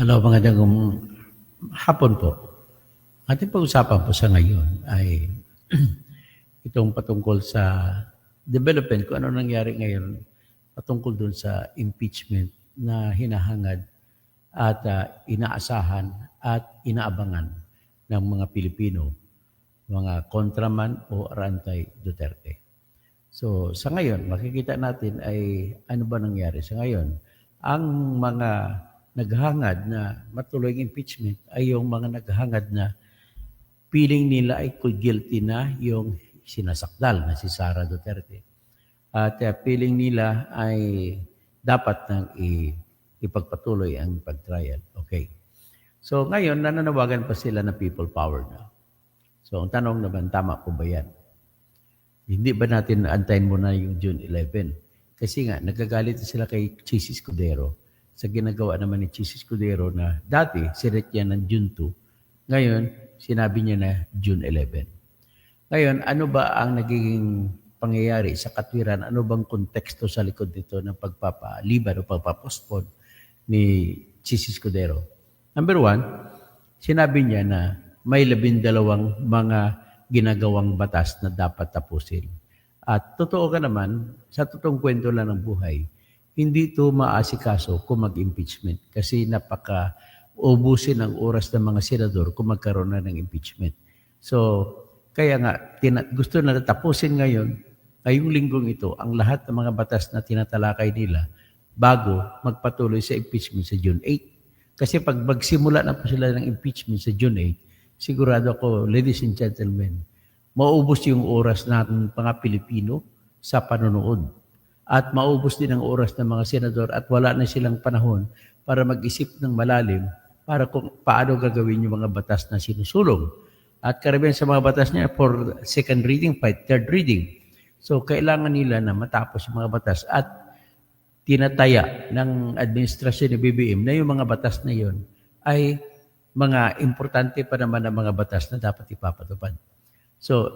Hello, magandang um, hapon po. Ating pag-usapan po sa ngayon ay itong patungkol sa development, kung ano nangyari ngayon patungkol dun sa impeachment na hinahangad at ah, inaasahan at inaabangan ng mga Pilipino, mga kontraman o rantay Duterte. So sa ngayon, makikita natin ay ano ba nangyari sa ngayon. Ang mga naghangad na matuloy ang impeachment ay yung mga naghangad na feeling nila ay guilty na yung sinasakdal na si Sara Duterte. At uh, feeling nila ay dapat nang i- ipagpatuloy ang pag-trial. Okay. So ngayon, nananawagan pa sila na people power na. So ang tanong naman, tama po ba yan? Hindi ba natin antayin muna yung June 11? Kasi nga, nagagalit sila kay Chis Escudero sa ginagawa naman ni Chis Escudero na dati, sinet niya ng June 2. Ngayon, sinabi niya na June 11. Ngayon, ano ba ang nagiging pangyayari sa katwiran? Ano bang konteksto sa likod nito ng pagpapaliban o pagpapostpone ni Chis Escudero? Number one, sinabi niya na may labindalawang mga ginagawang batas na dapat tapusin. At totoo ka naman, sa totoong kwento lang ng buhay, hindi ito maasikaso kung mag-impeachment kasi napaka ubusin ang oras ng mga senador kung magkaroon na ng impeachment. So, kaya nga, tina- gusto na tapusin ngayon, ngayong linggong ito, ang lahat ng mga batas na tinatalakay nila bago magpatuloy sa impeachment sa June 8. Kasi pag magsimula na po sila ng impeachment sa June 8, sigurado ako, ladies and gentlemen, maubos yung oras natin mga Pilipino sa panonood. At maubos din ang oras ng mga senador at wala na silang panahon para mag-isip ng malalim para kung paano gagawin yung mga batas na sinusulong. At karamihan sa mga batas niya for second reading, pa third reading. So kailangan nila na matapos yung mga batas at tinataya ng administrasyon ni BBM na yung mga batas na yon ay mga importante pa naman ang mga batas na dapat ipapatupad. So,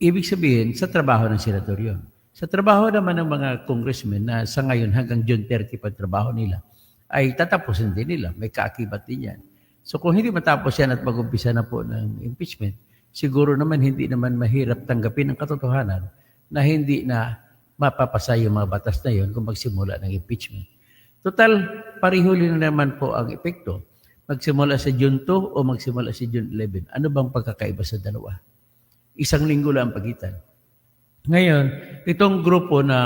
ibig sabihin, sa trabaho ng senador yon. Sa trabaho naman ng mga congressmen na sa ngayon hanggang June 30 pa trabaho nila, ay tatapusin din nila. May kaakibat din yan. So kung hindi matapos yan at mag-umpisa na po ng impeachment, siguro naman hindi naman mahirap tanggapin ang katotohanan na hindi na mapapasa yung mga batas na yon kung magsimula ng impeachment. Total, parihuli na naman po ang epekto. Magsimula sa June 2 o magsimula sa June 11. Ano bang pagkakaiba sa dalawa? Isang linggo lang ang pagitan. Ngayon, itong grupo na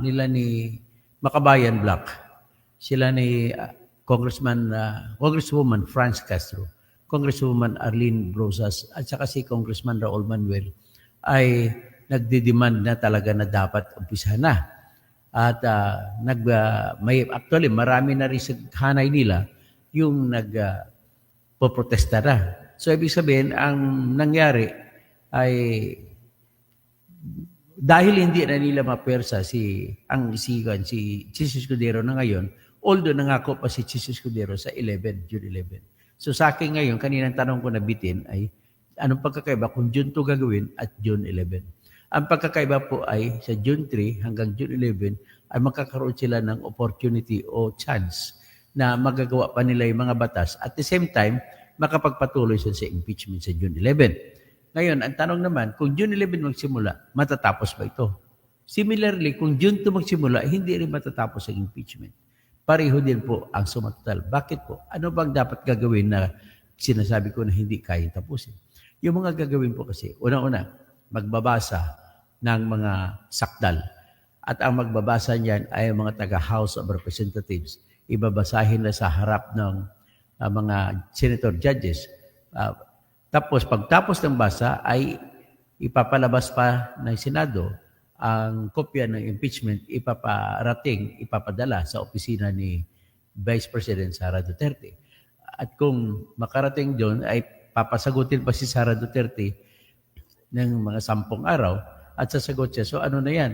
nila ni Makabayan Black, sila ni uh, Congressman, uh, Congresswoman Franz Castro, Congresswoman Arlene Brosas, at saka si Congressman Raul Manuel, ay nagdidemand na talaga na dapat umpisa na. At uh, nag, uh, may, actually, marami na rin sa hanay nila yung nag uh, poprotesta na. So, ibig sabihin, ang nangyari ay dahil hindi na nila mapersa si ang si si Jesus Escudero na ngayon, although nangako pa si Jesus Escudero sa 11, June 11. So sa akin ngayon, kaninang tanong ko na bitin ay anong pagkakaiba kung June 2 gagawin at June 11? Ang pagkakaiba po ay sa June 3 hanggang June 11 ay makakaroon sila ng opportunity o chance na magagawa pa nila yung mga batas. At the same time, makapagpatuloy sila sa impeachment sa June 11. Ngayon, ang tanong naman, kung June 11 magsimula, matatapos ba ito? Similarly, kung June 2 magsimula, hindi rin matatapos ang impeachment. Pareho din po ang sumatotal. Bakit po? Ano bang dapat gagawin na sinasabi ko na hindi kayang tapusin? Yung mga gagawin po kasi, una-una, magbabasa ng mga sakdal. At ang magbabasa niyan ay mga taga-House of Representatives. Ibabasahin na sa harap ng uh, mga senator judges. Uh, tapos pagtapos ng basa ay ipapalabas pa ng Senado ang kopya ng impeachment ipaparating, ipapadala sa opisina ni Vice President Sara Duterte. At kung makarating doon ay papasagutin pa si Sara Duterte ng mga sampung araw at sasagot siya. So ano na yan?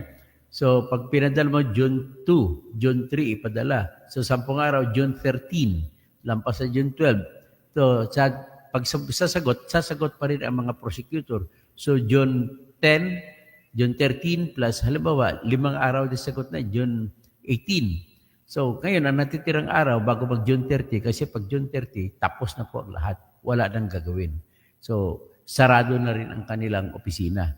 So pag pinadala mo June 2, June 3 ipadala. So sampung araw, June 13, lampas sa June 12. So sa pag sasagot, sasagot pa rin ang mga prosecutor. So, June 10, June 13 plus, halimbawa, limang araw na sagot na, June 18. So, ngayon, ang natitirang araw bago mag June 30, kasi pag June 30, tapos na po ang lahat. Wala nang gagawin. So, sarado na rin ang kanilang opisina.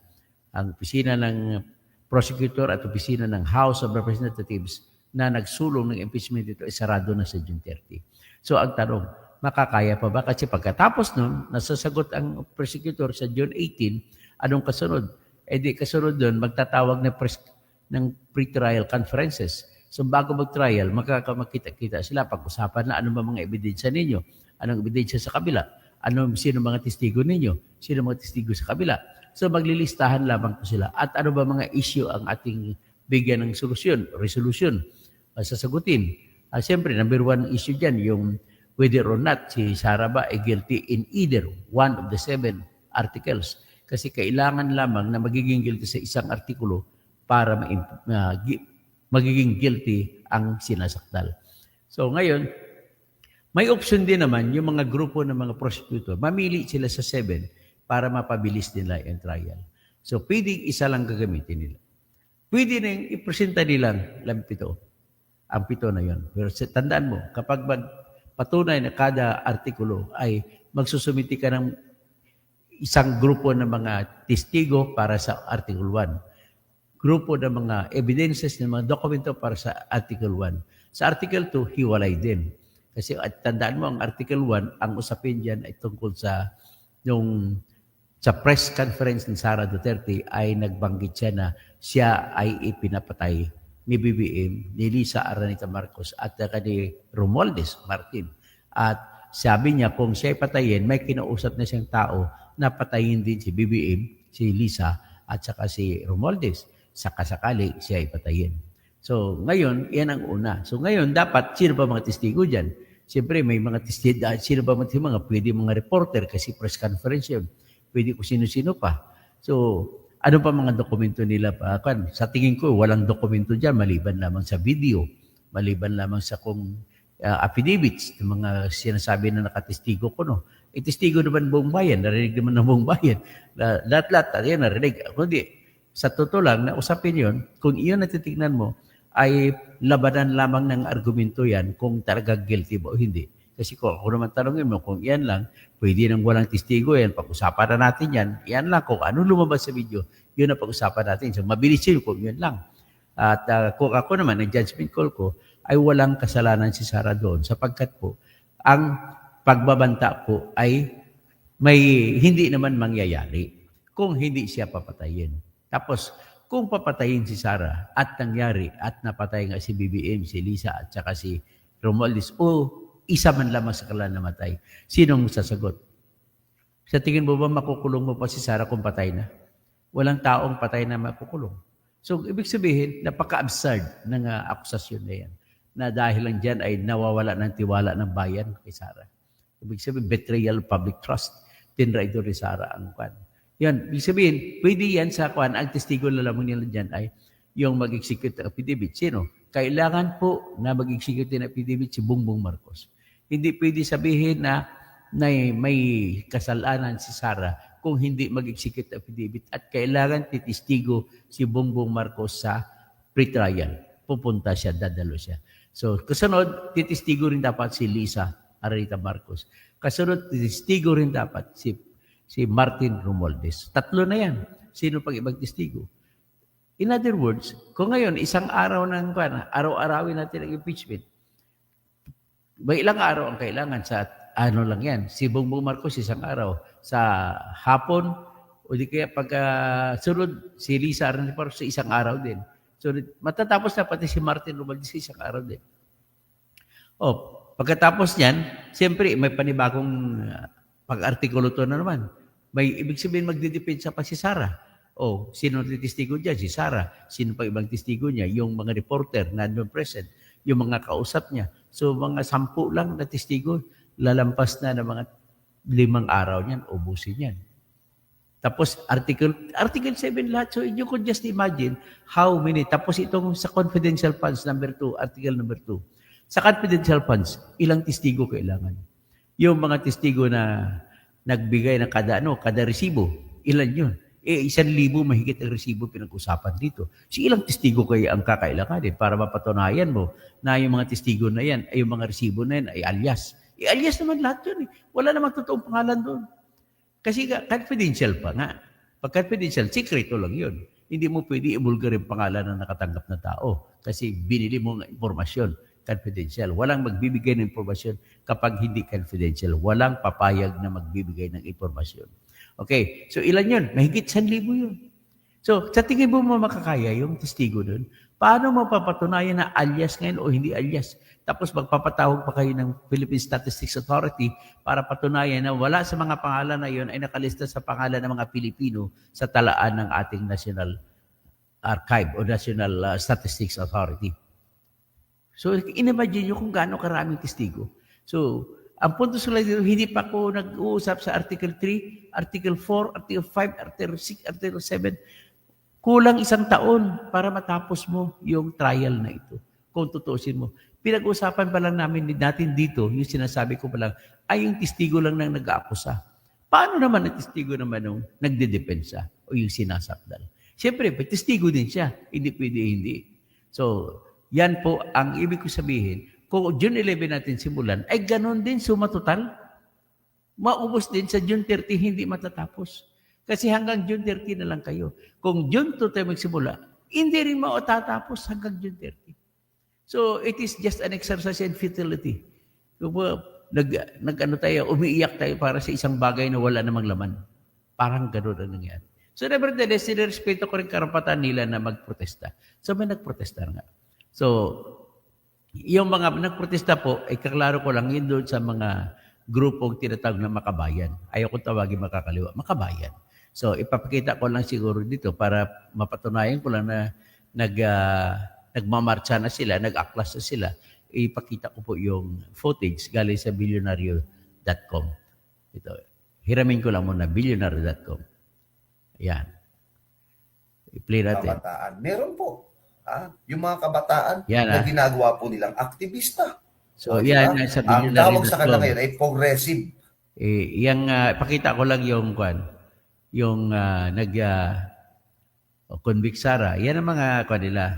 Ang opisina ng prosecutor at opisina ng House of Representatives na nagsulong ng impeachment dito ay sarado na sa June 30. So, ang tanong, makakaya pa ba? Kasi pagkatapos nun, nasasagot ang prosecutor sa June 18, anong kasunod? E di kasunod doon, magtatawag ng, pres- ng pre-trial conferences. So bago mag-trial, magkakamakita-kita sila, pag-usapan na ano ba mga ebidensya ninyo, anong ebidensya sa kabila, ano, sino mga testigo ninyo, sino mga testigo sa kabila. So maglilistahan lamang po sila. At ano ba mga issue ang ating bigyan ng solusyon, resolution, sasagutin. Uh, Siyempre, number one issue dyan, yung whether or not si Sara ba ay guilty in either one of the seven articles. Kasi kailangan lamang na magiging guilty sa isang artikulo para ma- gi- magiging guilty ang sinasakdal. So ngayon, may option din naman yung mga grupo ng mga prosecutor. Mamili sila sa seven para mapabilis nila yung trial. So pwedeng isa lang gagamitin nila. Pwede rin ipresenta nilang lang pito. Ang pito na yon. Pero tandaan mo, kapag mag patunay na kada artikulo ay magsusumiti ka ng isang grupo ng mga testigo para sa Article 1. Grupo ng mga evidences ng mga dokumento para sa Article 1. Sa Article 2, hiwalay din. Kasi at tandaan mo, ang Article 1, ang usapin dyan ay tungkol sa yung sa press conference ni Sara Duterte ay nagbanggit siya na siya ay ipinapatay ni BBM, ni Lisa Aranita Marcos at saka ni Romualdez Martin. At sabi niya kung siya ay patayin, may kinausap na siyang tao na patayin din si BBM, si Lisa at saka si Romualdez. Sakasakali siya ay patayin. So ngayon, yan ang una. So ngayon, dapat sino ba mga testigo dyan? Siyempre, may mga testigo, sino ba mga, mga pwede mga reporter kasi press conference yun. Pwede ko sino-sino pa. So, ano pa mga dokumento nila pa? Kan, sa tingin ko, walang dokumento dyan maliban lamang sa video, maliban lamang sa kung uh, affidavits, ng mga sinasabi na nakatestigo ko, no? E testigo naman buong bayan, narinig naman ng buong bayan. La- Lahat-lahat, yan narinig. Kundi, sa totoo lang, na usapin yun, kung iyon natitignan mo, ay labanan lamang ng argumento yan kung talaga guilty ba o hindi. Kasi kung ako naman tanongin mo, kung yan lang, pwede nang walang testigo yan, pag-usapan na natin yan, yan lang, kung ano lumabas sa video, yun ang pag-usapan natin. So, mabilis yun kung yun lang. At uh, kung ako naman, ang judgment call ko, ay walang kasalanan si Sarah doon sapagkat po, ang pagbabanta po ay may hindi naman mangyayari kung hindi siya papatayin. Tapos, kung papatayin si Sarah at nangyari at napatay nga si BBM, si Lisa at saka si Romualdez o isa man lamang sa kanila namatay, sinong sasagot? Sa tingin mo ba makukulong mo pa si Sarah kung patay na? Walang taong patay na makukulong. So, ibig sabihin, napaka-absurd ng uh, akusasyon na yan na dahil lang dyan ay nawawala ng tiwala ng bayan kay Sarah. Ibig sabihin, betrayal of public trust. Tinraidor ni Sarah ang kwan. Yan, ibig sabihin, pwede yan sa kwan, ang testigo na lamang nila dyan ay yung mag-execute ng affidavit. Sino? Kailangan po na mag-execute ng affidavit si Bongbong Marcos. Hindi pwede sabihin na, na may kasalanan si Sarah kung hindi mag-execute affidavit at kailangan titistigo si Bongbong Marcos sa pre-trial. Pupunta siya, dadalo siya. So, kasunod, titistigo rin dapat si Lisa Arita Marcos. Kasunod, titistigo rin dapat si si Martin Romualdez. Tatlo na yan. Sino pag ibang testigo? In other words, kung ngayon, isang araw ng araw-arawin natin ang impeachment, may ilang araw ang kailangan sa ano lang yan. Si Bongbong Marcos isang araw. Sa hapon, o di kaya pag uh, sunod, si Lisa Aranipar sa isang araw din. So, matatapos na pati si Martin Romualdez sa isang araw din. O, pagkatapos niyan, siyempre, may panibagong uh, pag-artikulo to na naman. May ibig sabihin magdidepensa pa si Sarah. O, sino testigo dyan? Si Sarah. Sino pa ibang testigo niya? Yung mga reporter na doon present. Yung mga kausap niya. So, mga sampu lang na testigo, lalampas na ng mga limang araw niyan, ubusin yan. Tapos, article, article 7 lahat. So, you could just imagine how many. Tapos, itong sa confidential funds number 2, article number 2. Sa confidential funds, ilang testigo kailangan? Yung mga testigo na nagbigay ng kada ano, kada resibo, ilan yun? Eh, isang libo mahigit ang resibo pinag-usapan dito. Si ilang testigo kaya ang kakailanganin para mapatunayan mo na yung mga testigo na yan, ay yung mga resibo na yan ay alias. Eh, alias naman lahat yun. Eh. Wala namang totoong pangalan doon. Kasi confidential pa nga. Pag confidential, sikreto lang yun. Hindi mo pwede ibulgar yung pangalan ng nakatanggap na tao kasi binili mo ng impormasyon. Confidential. Walang magbibigay ng impormasyon kapag hindi confidential. Walang papayag na magbibigay ng impormasyon. Okay, so ilan yun? Mahigit 1,000 yun. So, sa tingin mo makakaya yung testigo doon? Paano mo papatunayan na alias ngayon o hindi alias? Tapos magpapatawag pa kayo ng Philippine Statistics Authority para patunayan na wala sa mga pangalan na yun ay nakalista sa pangalan ng mga Pilipino sa talaan ng ating National Archive o National uh, Statistics Authority. So, inimagine nyo kung gaano karaming testigo. So, ang punto sa dito, hindi pa ako nag-uusap sa Article 3, Article 4, Article 5, Article 6, Article 7. Kulang isang taon para matapos mo yung trial na ito. Kung tutusin mo. Pinag-usapan pa lang namin natin dito, yung sinasabi ko pa lang, ay yung testigo lang nang nag-aakusa. Paano naman ang testigo naman nung nagdedepensa o yung sinasakdal? Siyempre, testigo din siya. Hindi pwede hindi. So, yan po ang ibig ko sabihin. Kung June 11 natin simulan, ay ganun din suma total. Maubos din sa June 30, hindi matatapos. Kasi hanggang June 30 na lang kayo. Kung June 2 tayo magsimula, hindi rin mautatapos hanggang June 30. So, it is just an exercise in futility. Kung po, nag, nag ano tayo, umiiyak tayo para sa isang bagay na wala namang laman. Parang gano'n ang nangyari. So, nevertheless, sinirespeto ko rin karapatan nila na magprotesta. So, may nagprotesta nga. So, yung mga nagprotesta po, ay kaklaro ko lang yun doon sa mga grupong tinatawag na makabayan. Ayaw ko tawagin makakaliwa. Makabayan. So, ipapakita ko lang siguro dito para mapatunayan ko lang na nag, uh, nagmamarcha na sila, nag-aklas na sila. Ipakita ko po yung footage galing sa billionario.com. Ito. Hiramin ko lang muna, billionario.com. Ayan. I-play natin. kabataan. Meron po. Ah, yung mga kabataan Yan, na ah. ginagawa po nilang aktivista. So, O, yan, diba? sa Ang tawag sa kanila ngayon ay progressive. Eh, yung, ah, pakita ko lang yung, kwan, yung ah, nag, uh, convict Sara. Yan ang mga, kwan nila.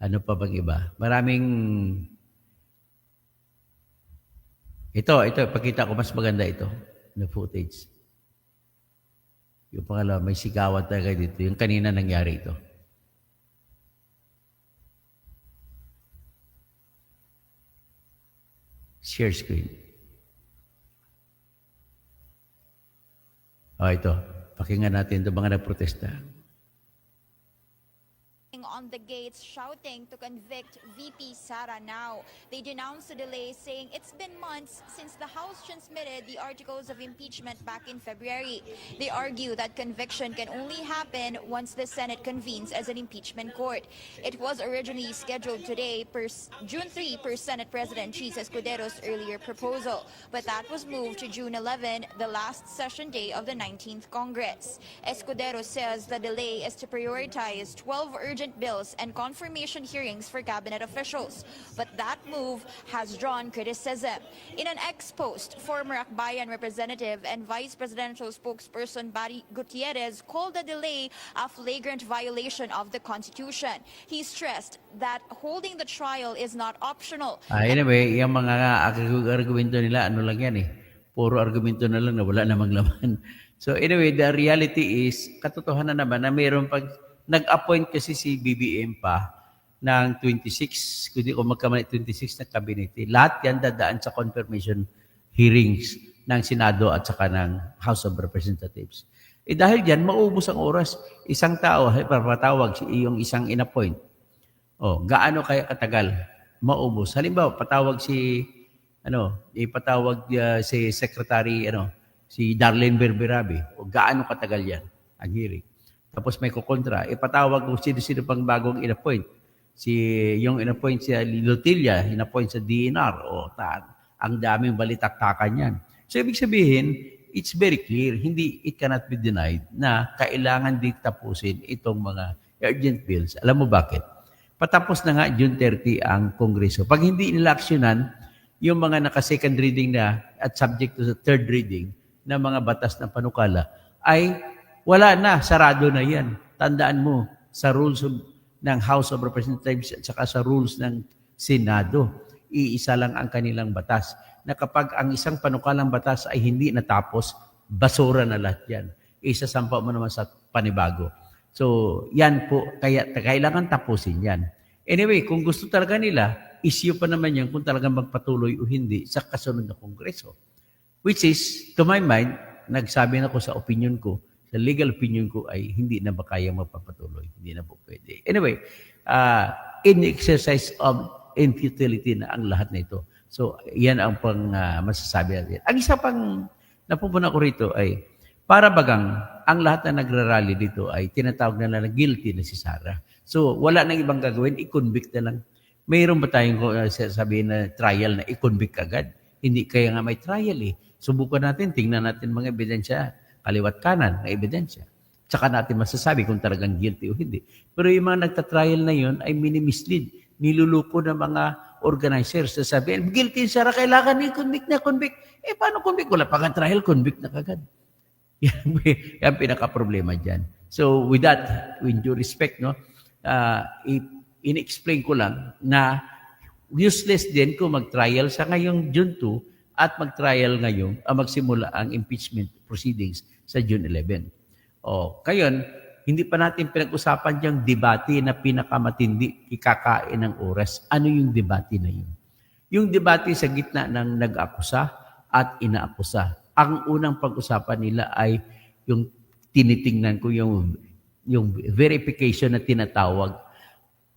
Ano pa bang iba? Maraming, ito, ito, pakita ko, mas maganda ito, na footage. Yung pangalawa, may sigawan talaga dito. Yung kanina nangyari ito. Share screen. Oh, ito. Pakinggan natin ito mga nagprotesta. On the gates shouting to convict VP Sara now. They denounced the delay, saying it's been months since the House transmitted the articles of impeachment back in February. They argue that conviction can only happen once the Senate convenes as an impeachment court. It was originally scheduled today, per June 3, per Senate President Cheese Escudero's earlier proposal, but that was moved to June 11, the last session day of the 19th Congress. Escudero says the delay is to prioritize 12 urgent bills and confirmation hearings for cabinet officials. But that move has drawn criticism. In an ex-post, former Akbayan representative and vice presidential spokesperson Barry Gutierrez called the delay a flagrant violation of the Constitution. He stressed that holding the trial is not optional. Ah, anyway, yung mga argu- argumento nila, ano lang yan eh. Puro argumento na lang na wala namang laman. So anyway, the reality is, katotohanan naman na mayroon pag nag-appoint kasi si BBM pa ng 26, kung di ko magkamali, 26 na kabinete. Lahat yan dadaan sa confirmation hearings ng Senado at saka ng House of Representatives. Eh dahil dyan, maubos ang oras. Isang tao, eh, papatawag si yung isang inappoint. Oh, gaano kaya katagal? Maubos. Halimbawa, patawag si ano, ipatawag uh, si Secretary ano, si Darlene Berberabe. O gaano katagal 'yan ang hearing. Tapos may kukontra, ipatawag kung sino-sino pang bagong inappoint. Si yung inappoint si Lotilla, inappoint sa DNR o ta, ang daming balitaktakan 'yan. So ibig sabihin, it's very clear, hindi it cannot be denied na kailangan din tapusin itong mga urgent bills. Alam mo bakit? Patapos na nga June 30 ang Kongreso. Pag hindi nila yung mga naka-second reading na at subject to the third reading na mga batas ng panukala ay Wala na, sarado na yan. Tandaan mo, sa rules of, ng House of Representatives at saka sa rules ng Senado, iisa lang ang kanilang batas. Na kapag ang isang panukalang batas ay hindi natapos, basura na lahat yan. Isasampa mo naman sa panibago. So, yan po, kaya kailangan tapusin yan. Anyway, kung gusto talaga nila, issue pa naman yan kung talagang magpatuloy o hindi sa kasunod na kongreso. Which is, to my mind, nagsabi na ko sa opinion ko, sa legal opinion ko ay hindi na ba kaya magpapatuloy. Hindi na po pwede. Anyway, uh, in exercise of infutility na ang lahat na ito. So, yan ang pang ah, masasabi natin. Ang isa pang napupunan ko rito ay, para bagang ang lahat na nagrarally dito ay tinatawag na lang guilty na si Sarah. So, wala nang ibang gagawin, i-convict na lang. Mayroon ba tayong uh, sabihin na trial na i-convict agad? Hindi kaya nga may trial eh. Subukan natin, tingnan natin mga ebidensya, kaliwat kanan na ebidensya. Tsaka natin masasabi kung talagang guilty o hindi. Pero yung mga nagtatrial na yun ay minimislead. Niluluko ng mga organizers. Sasabihin, guilty Sarah, kailangan i-convict na convict. Eh, paano convict? Wala pa nga trial, convict na kagad. Yan, yan pinaka-problema dyan. So, with that, with due respect, no, uh, in-explain ko lang na useless din kung mag-trial sa ngayong June 2 at mag-trial ngayon, uh, magsimula ang impeachment proceedings sa June 11. O, kayon, hindi pa natin pinag-usapan yung debate na pinakamatindi, ikakain ng oras. Ano yung debate na yun? Yung debate sa gitna ng nag-akusa at inaakusa. Ang unang pag-usapan nila ay yung tinitingnan ko yung yung verification na tinatawag.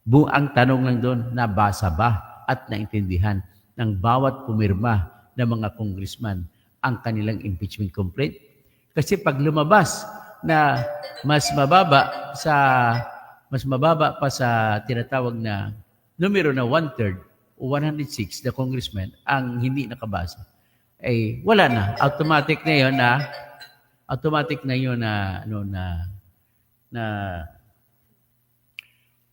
Bu ang tanong lang doon, nabasa ba at naintindihan ng bawat pumirma ng mga congressman ang kanilang impeachment complaint? Kasi pag lumabas na mas mababa sa mas mababa pa sa tinatawag na numero na one-third o 106 na congressman ang hindi nakabasa, ay wala na. Automatic na yun na automatic na yun na ano na na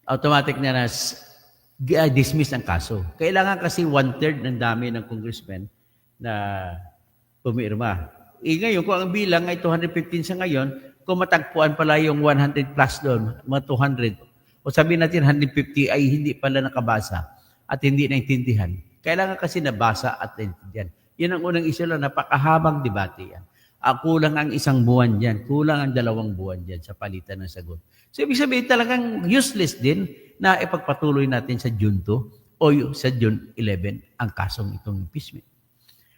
automatic na na uh, dismiss ang kaso. Kailangan kasi one-third ng dami ng congressmen na pumirma. Eh ngayon, kung ang bilang ay 215 sa ngayon, kung matagpuan pala yung 100 plus doon, mga 200, o sabihin natin 150 ay hindi pala nakabasa at hindi naintindihan. Kailangan kasi nabasa at naintindihan. Yan ang unang issue lang, napakahabang debate yan. Ah, kulang ang isang buwan dyan, kulang ang dalawang buwan dyan sa palitan ng sagot. So, ibig sabihin talagang useless din na ipagpatuloy natin sa June 2 o sa June 11 ang kasong itong impeachment.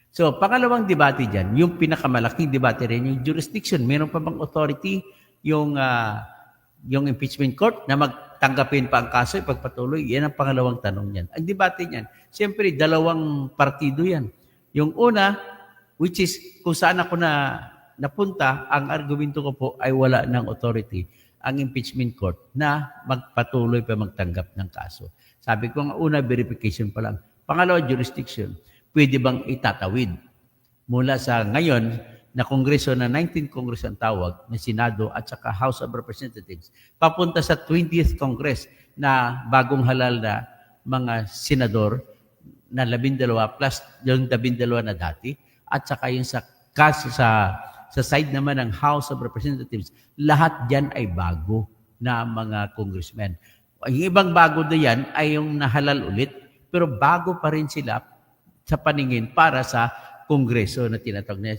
So, pangalawang debate dyan, yung pinakamalaking debate rin, yung jurisdiction. Meron pa bang authority yung, ah, yung impeachment court na magtanggapin pa ang kaso, ipagpatuloy? Yan ang pangalawang tanong niyan. Ang debate niyan, siyempre, dalawang partido yan. Yung una, which is kung saan ako na napunta, ang argumento ko po ay wala ng authority ang impeachment court na magpatuloy pa magtanggap ng kaso. Sabi ko nga una, verification pa lang. Pangalawa, jurisdiction. Pwede bang itatawid mula sa ngayon na kongreso na 19th Congress ang tawag, na Senado at saka House of Representatives, papunta sa 20th Congress na bagong halal na mga senador na labindalawa plus yung labindalawa na dati at saka yung sa kaso sa sa side naman ng House of Representatives, lahat diyan ay bago na mga congressmen. Ang ibang bago na yan ay yung nahalal ulit, pero bago pa rin sila sa paningin para sa kongreso na tinatawag na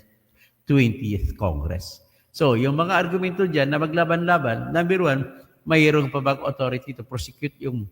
20th Congress. So, yung mga argumento dyan na maglaban-laban, number one, mayroong pa bang authority to prosecute yung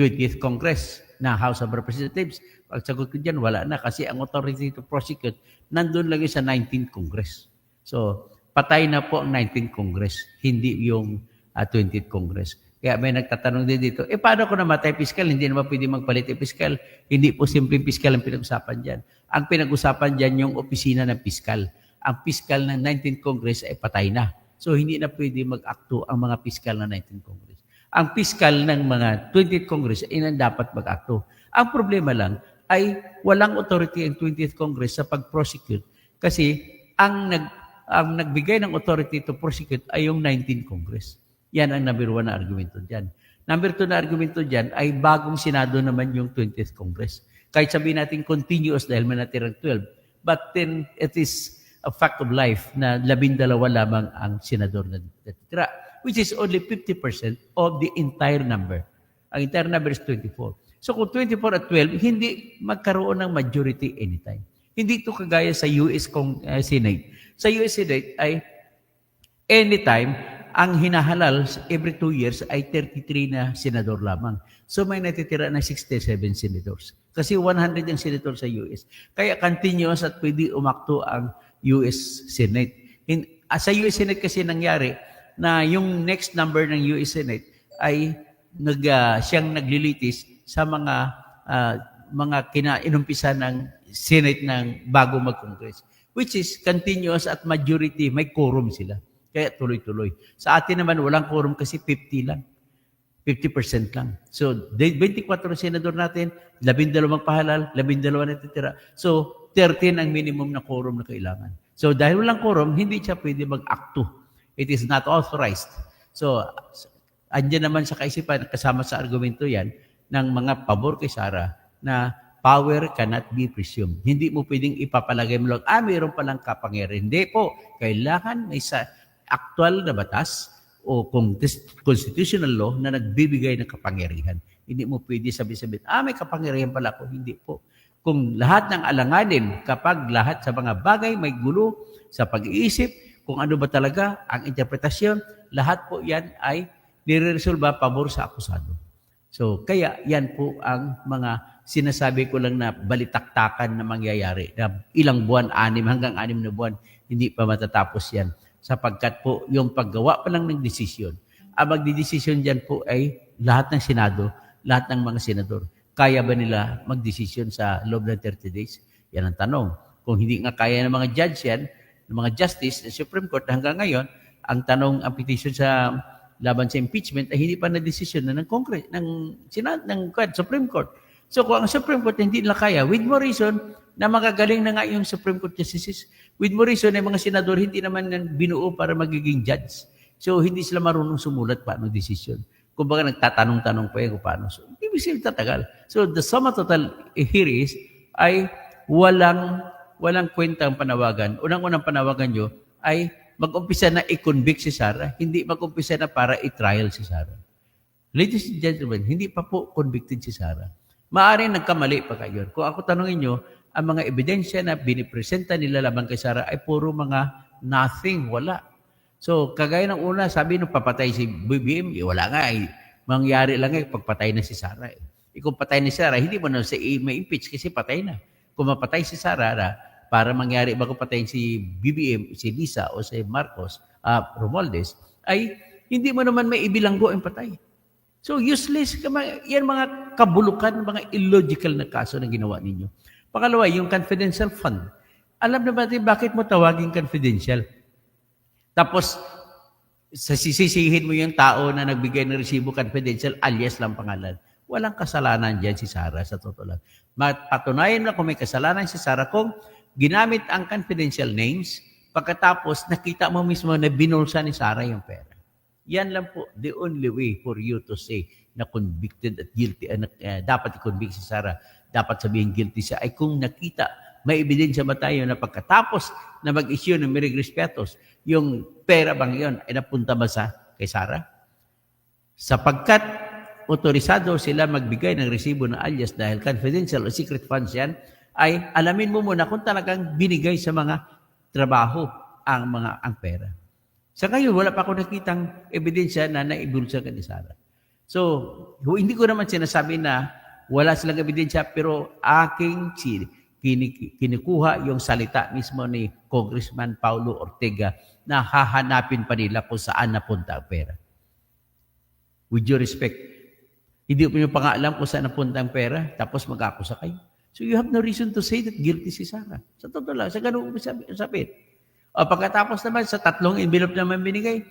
20th Congress na House of Representatives. Pag sagot ko dyan, wala na kasi ang authority to prosecute nandun lang sa 19th Congress. So, patay na po ang 19th Congress, hindi yung ah, 20th Congress. Kaya may nagtatanong din dito, eh paano ko namatay piskal? Hindi naman pwede magpalit yung piskal. Hindi po simpleng piskal ang pinag-usapan dyan. Ang pinag-usapan dyan yung opisina ng piskal. Ang piskal ng 19th Congress ay patay na. So, hindi na pwede mag-akto ang mga piskal ng 19th Congress. Ang piskal ng mga 20th Congress ay nang dapat mag-akto. Ang problema lang ay walang authority ang 20th Congress sa pag-prosecute kasi ang nag ang nagbigay ng authority to prosecute ay yung 19th Congress. Yan ang number one na argumento dyan. Number two na argumento dyan ay bagong Senado naman yung 20th Congress. Kahit sabihin natin continuous dahil may natirang 12. But then it is a fact of life na labindalawa lamang ang senador na natitira, which is only 50% of the entire number. Ang entire number is 24. So kung 24 at 12, hindi magkaroon ng majority anytime. Hindi ito kagaya sa US uh, Senate. Sa US Senate ay anytime, ang hinahalal every two years ay 33 na senador lamang. So may natitira na 67 senators. Kasi 100 yung senator sa US. Kaya continuous at pwede umakto ang US Senate. In, ah, sa US Senate kasi nangyari na yung next number ng US Senate ay nag, ah, siyang naglilitis sa mga ah, mga kinainumpisa ng Senate ng bago mag-Congress. Which is continuous at majority, may quorum sila. Kaya tuloy-tuloy. Sa atin naman, walang quorum kasi 50 lang. 50% lang. So, de- 24 senador natin, 12 pahalal, 12 natitira. So, 13 ang minimum na quorum na kailangan. So, dahil walang quorum, hindi siya pwede mag-acto. It is not authorized. So, andyan naman sa kaisipan, kasama sa argumento yan, ng mga pabor kay Sara, na power cannot be presumed. Hindi mo pwedeng ipapalagay mo lang, ah, mayroon palang kapangyarihan. Hindi po. Kailangan may sa actual na batas o constitutional law na nagbibigay ng kapangyarihan. Hindi mo pwede sabi-sabi, ah, may kapangyarihan pala ako. Hindi po. Kung lahat ng alanganin, kapag lahat sa mga bagay may gulo sa pag-iisip, kung ano ba talaga ang interpretasyon, lahat po yan ay nire-resolba pabor sa akusado. So, kaya yan po ang mga sinasabi ko lang na balitaktakan na mangyayari. Na ilang buwan, anim hanggang anim na buwan, hindi pa matatapos yan. Sapagkat po, yung paggawa pa lang ng desisyon, ang magdidesisyon dyan po ay lahat ng Senado, lahat ng mga senador. Kaya ba nila magdesisyon sa loob ng 30 days? Yan ang tanong. Kung hindi nga kaya ng mga judge yan, ng mga justice ng Supreme Court hanggang ngayon, ang tanong, ang petition sa laban sa impeachment ay hindi pa na desisyon na ng Congress, ng Senado, ng Supreme Court. So kung ang Supreme Court hindi nila kaya, with more reason na magagaling na nga yung Supreme Court justices, with more reason ay mga senador hindi naman binuo para magiging judge. So hindi sila marunong sumulat paano desisyon. Kumbaga nagtatanong-tanong pa yan kung paano. So hindi sila tatagal. So the sum of total here is ay walang walang kwenta ang panawagan. Unang-unang panawagan nyo ay mag-umpisa na i-convict si Sarah, hindi mag-umpisa na para i-trial si Sarah. Ladies and gentlemen, hindi pa po convicted si Sarah. Maaaring nagkamali pa kayo. Kung ako tanongin nyo, ang mga ebidensya na binipresenta nila laban kay Sarah ay puro mga nothing, wala. So, kagaya ng una, sabi nung papatay si BBM, eh, wala nga eh. Mangyari lang eh, pagpatay na si Sarah. Eh. Eh, patay ni Sarah, hindi mo na sa may impeach kasi patay na. Kung mapatay si Sarah na, para mangyari bago patayin si BBM, si Lisa o si Marcos, uh, Romualdez, ay hindi mo naman may ibilanggo ang patay. So useless, yan mga kabulukan, mga illogical na kaso na ginawa ninyo. Pangalawa, yung confidential fund. Alam na ba natin bakit mo tawagin confidential? Tapos, sisisihin mo yung tao na nagbigay ng resibo confidential, alias lang pangalan. Walang kasalanan dyan si Sarah sa totoo lang. Patunayan na kung may kasalanan si Sarah kung ginamit ang confidential names, pagkatapos nakita mo mismo na binulsa ni Sarah yung pera. Yan lang po, the only way for you to say na convicted at guilty, uh, uh, dapat i-convict si Sarah, dapat sabihin guilty siya, ay kung nakita, may ebidensya ba tayo na pagkatapos na mag-issue ng Mirig Respetos, yung pera bang yon ay napunta ba sa kay Sarah? Sapagkat otorisado sila magbigay ng resibo ng alias dahil confidential o secret funds yan, ay alamin mo muna kung talagang binigay sa mga trabaho ang mga ang pera. Sa ngayon, wala pa ako nakitang ebidensya na naibulsa ka ni Sarah. So, hindi ko naman sinasabi na wala silang ebidensya, pero aking kinikuha yung salita mismo ni Congressman Paulo Ortega na hahanapin pa nila kung saan napunta ang pera. With due respect, hindi po nyo pa nga alam kung saan napunta ang pera, tapos mag-akusa kayo. So you have no reason to say that guilty si Sarah. Sa totoo lang, sa ganun sabi. O pagkatapos naman, sa tatlong envelope naman binigay,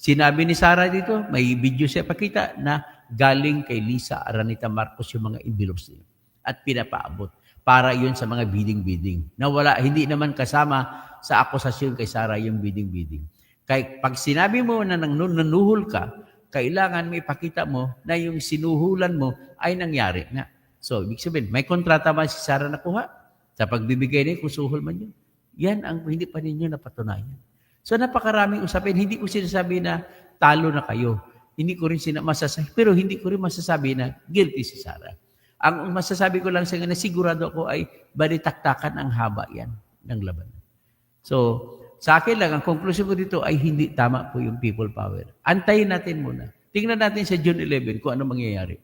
sinabi ni Sarah dito, may video siya pakita na galing kay Lisa Aranita Marcos yung mga envelopes niya at pinapaabot para yun sa mga bidding-bidding. Na wala, hindi naman kasama sa akusasyon kay Sarah yung bidding-bidding. Kaya pag sinabi mo na nang nanuhol ka, kailangan may pakita mo na yung sinuhulan mo ay nangyari na. So, ibig sabihin, may kontrata ba si Sarah nakuha? Sa pagbibigay niya, kung suhol man yun. Yan ang hindi pa ninyo napatunayan. So napakaraming usapin. Hindi ko sinasabi na talo na kayo. Hindi ko rin masasabi, pero hindi ko rin masasabi na guilty si Sarah. Ang masasabi ko lang sa na sigurado ako ay balitaktakan ang haba yan ng labanan. So, sa akin lang, ang conclusion ko dito ay hindi tama po yung people power. Antayin natin muna. Tingnan natin sa June 11 kung ano mangyayari.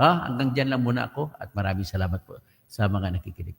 Ha? Hanggang dyan lang muna ako at maraming salamat po sa mga nakikinig.